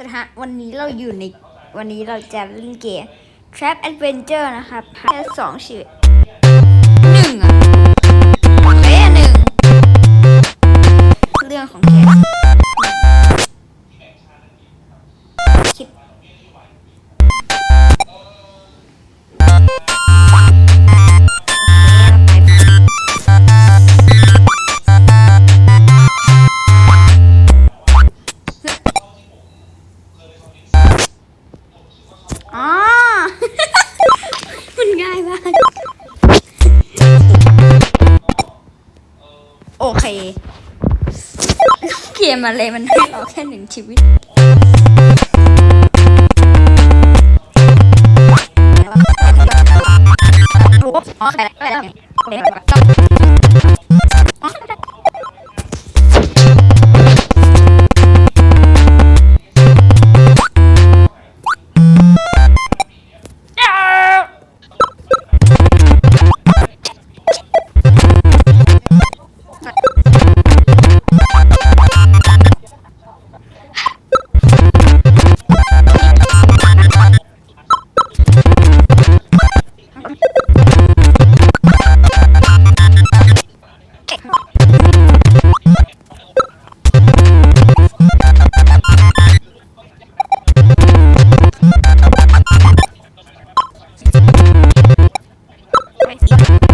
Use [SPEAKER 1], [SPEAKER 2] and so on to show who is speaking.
[SPEAKER 1] สวัสดีฮะวันนี้เราอยู่ใน วันนี้เราจะเล่นเกม Trap Adventure นะครับแค่สองชื่อ อ๋อ มันง่ายมาก โอเค เกมอะไรมันให้เราแค่หนึ่งชีวิตโอ้โหอ๋อใครอะไรอะไรอะไร like.